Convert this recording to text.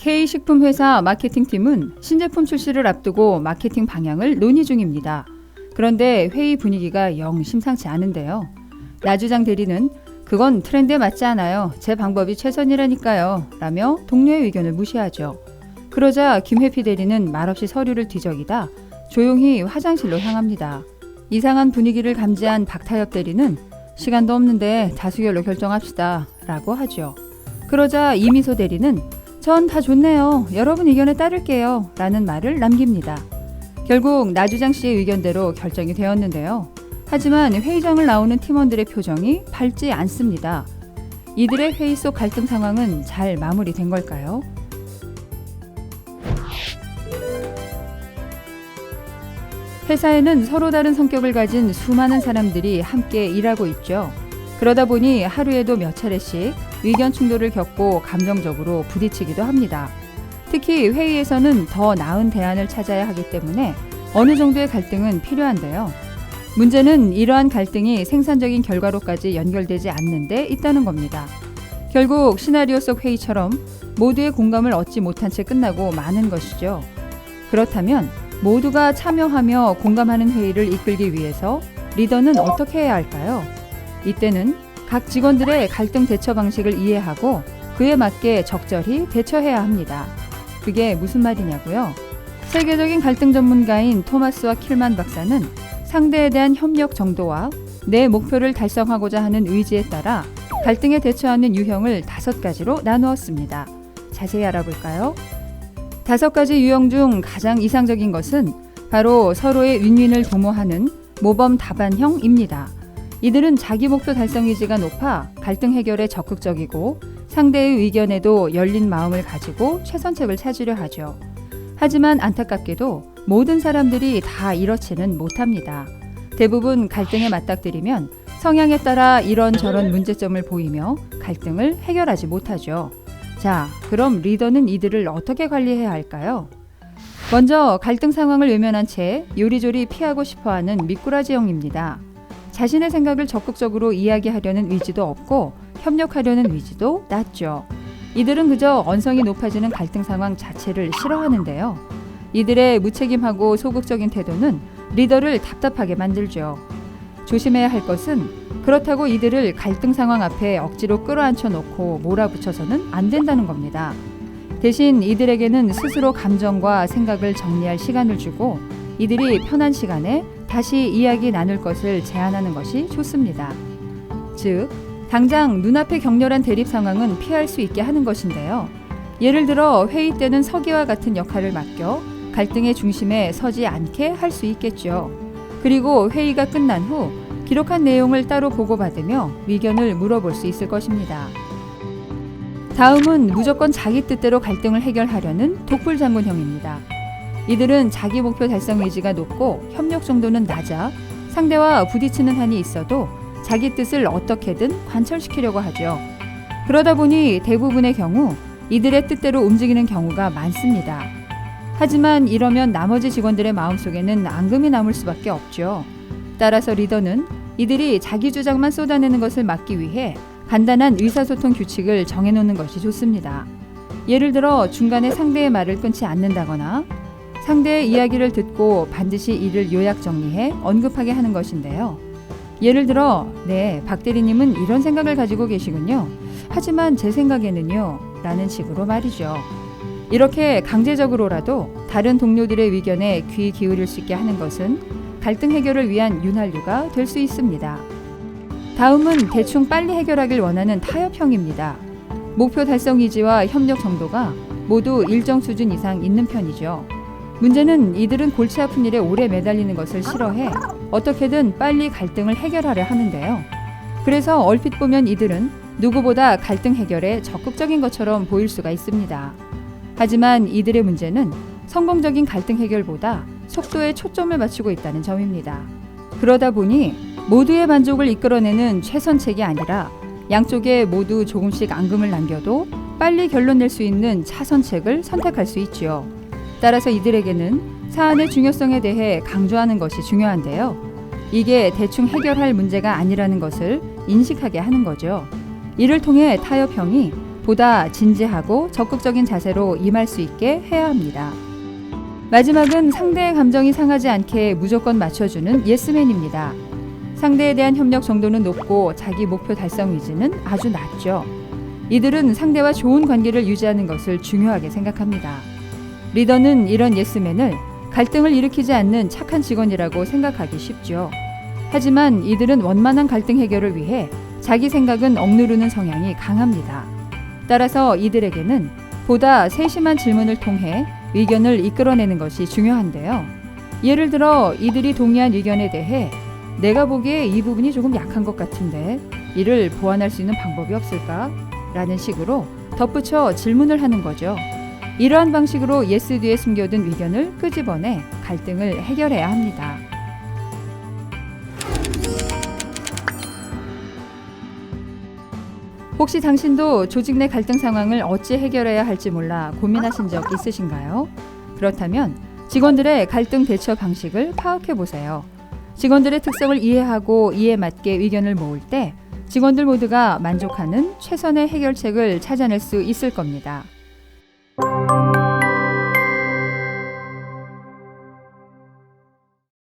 K식품회사 마케팅팀은 신제품 출시를 앞두고 마케팅 방향을 논의 중입니다. 그런데 회의 분위기가 영 심상치 않은데요. 나주장 대리는 그건 트렌드에 맞지 않아요. 제 방법이 최선이라니까요. 라며 동료의 의견을 무시하죠. 그러자 김회피 대리는 말없이 서류를 뒤적이다 조용히 화장실로 향합니다. 이상한 분위기를 감지한 박타엽 대리는 시간도 없는데 다수결로 결정합시다. 라고 하죠. 그러자 이미소 대리는 전 다 좋네요. 여러분 의견에 따를게요. 라는 말을 남깁니다. 결국 나주장 씨의 의견대로 결정이 되었는데요. 하지만 회의장을 나오는 팀원들의 표정이 밝지 않습니다. 이들의 회의 속 갈등 상황은 잘 마무리된 걸까요? 회사에는 서로 다른 성격을 가진 수많은 사람들이 함께 일하고 있죠. 그러다 보니 하루에도 몇 차례씩 의견 충돌을 겪고 감정적으로 부딪히기도 합니다. 특히 회의에서는 더 나은 대안을 찾아야 하기 때문에 어느 정도의 갈등은 필요한데요. 문제는 이러한 갈등이 생산적인 결과로까지 연결되지 않는 데 있다는 겁니다. 결국 시나리오 속 회의처럼 모두의 공감을 얻지 못한 채 끝나고 마는 것이죠. 그렇다면 모두가 참여하며 공감하는 회의를 이끌기 위해서 리더는 어떻게 해야 할까요? 이때는 각 직원들의 갈등 대처 방식을 이해하고 그에 맞게 적절히 대처해야 합니다. 그게 무슨 말이냐고요? 세계적인 갈등 전문가인 토마스와 킬만 박사는 상대에 대한 협력 정도와 내 목표를 달성하고자 하는 의지에 따라 갈등에 대처하는 유형을 다섯 가지로 나누었습니다. 자세히 알아볼까요? 다섯 가지 유형 중 가장 이상적인 것은 바로 서로의 윈윈을 도모하는 모범 다반형입니다. 이들은 자기 목표 달성 의지가 높아 갈등 해결에 적극적이고 상대의 의견에도 열린 마음을 가지고 최선책을 찾으려 하죠. 하지만 안타깝게도 모든 사람들이 다 이렇지는 못합니다. 대부분 갈등에 맞닥뜨리면 성향에 따라 이런저런 문제점을 보이며 갈등을 해결하지 못하죠. 자, 그럼 리더는 이들을 어떻게 관리해야 할까요? 먼저 갈등 상황을 외면한 채 요리조리 피하고 싶어 하는 미꾸라지 형입니다. 자신의 생각을 적극적으로 이야기하려는 의지도 없고 협력하려는 의지도 낮죠. 이들은 그저 언성이 높아지는 갈등 상황 자체를 싫어하는데요. 이들의 무책임하고 소극적인 태도는 리더를 답답하게 만들죠. 조심해야 할 것은 그렇다고 이들을 갈등 상황 앞에 억지로 끌어안혀 놓고 몰아붙여서는 안 된다는 겁니다. 대신 이들에게는 스스로 감정과 생각을 정리할 시간을 주고 이들이 편한 시간에 다시 이야기 나눌 것을 제안하는 것이 좋습니다. 즉, 당장 눈앞의 격렬한 대립 상황은 피할 수 있게 하는 것인데요. 예를 들어 회의 때는 서기와 같은 역할을 맡겨 갈등의 중심에 서지 않게 할 수 있겠죠. 그리고 회의가 끝난 후 기록한 내용을 따로 보고받으며 의견을 물어볼 수 있을 것입니다. 다음은 무조건 자기 뜻대로 갈등을 해결하려는 독불 장군형입니다. 이들은 자기 목표 달성 의지가 높고 협력 정도는 낮아 상대와 부딪히는 한이 있어도 자기 뜻을 어떻게든 관철시키려고 하죠. 그러다 보니 대부분의 경우 이들의 뜻대로 움직이는 경우가 많습니다. 하지만 이러면 나머지 직원들의 마음속에는 앙금이 남을 수밖에 없죠. 따라서 리더는 이들이 자기 주장만 쏟아내는 것을 막기 위해 간단한 의사소통 규칙을 정해놓는 것이 좋습니다. 예를 들어 중간에 상대의 말을 끊지 않는다거나 상대의 이야기를 듣고 반드시 이를 요약 정리해 언급하게 하는 것인데요. 예를 들어, 네, 박 대리님은 이런 생각을 가지고 계시군요. 하지만 제 생각에는요. 라는 식으로 말이죠. 이렇게 강제적으로라도 다른 동료들의 의견에 귀 기울일 수 있게 하는 것은 갈등 해결을 위한 윤활유가 될 수 있습니다. 다음은 대충 빨리 해결하길 원하는 타협형입니다. 목표 달성 의지와 협력 정도가 모두 일정 수준 이상 있는 편이죠. 문제는 이들은 골치 아픈 일에 오래 매달리는 것을 싫어해 어떻게든 빨리 갈등을 해결하려 하는데요. 그래서 얼핏 보면 이들은 누구보다 갈등 해결에 적극적인 것처럼 보일 수가 있습니다. 하지만 이들의 문제는 성공적인 갈등 해결보다 속도에 초점을 맞추고 있다는 점입니다. 그러다 보니 모두의 만족을 이끌어내는 최선책이 아니라 양쪽에 모두 조금씩 앙금을 남겨도 빨리 결론 낼 수 있는 차선책을 선택할 수 있지요. 따라서 이들에게는 사안의 중요성에 대해 강조하는 것이 중요한데요. 이게 대충 해결할 문제가 아니라는 것을 인식하게 하는 거죠. 이를 통해 타협형이 보다 진지하고 적극적인 자세로 임할 수 있게 해야 합니다. 마지막은 상대의 감정이 상하지 않게 무조건 맞춰주는 예스맨입니다. 상대에 대한 협력 정도는 높고 자기 목표 달성 의지는 아주 낮죠. 이들은 상대와 좋은 관계를 유지하는 것을 중요하게 생각합니다. 리더는 이런 예스맨을 갈등을 일으키지 않는 착한 직원이라고 생각하기 쉽죠. 하지만 이들은 원만한 갈등 해결을 위해 자기 생각은 억누르는 성향이 강합니다. 따라서 이들에게는 보다 세심한 질문을 통해 의견을 이끌어내는 것이 중요한데요. 예를 들어 이들이 동의한 의견에 대해 내가 보기에 이 부분이 조금 약한 것 같은데 이를 보완할 수 있는 방법이 없을까? 라는 식으로 덧붙여 질문을 하는 거죠. 이러한 방식으로 예스 뒤에 숨겨둔 의견을 끄집어내 갈등을 해결해야 합니다. 혹시 당신도 조직 내 갈등 상황을 어찌 해결해야 할지 몰라 고민하신 적 있으신가요? 그렇다면 직원들의 갈등 대처 방식을 파악해 보세요. 직원들의 특성을 이해하고 이에 맞게 의견을 모을 때 직원들 모두가 만족하는 최선의 해결책을 찾아낼 수 있을 겁니다.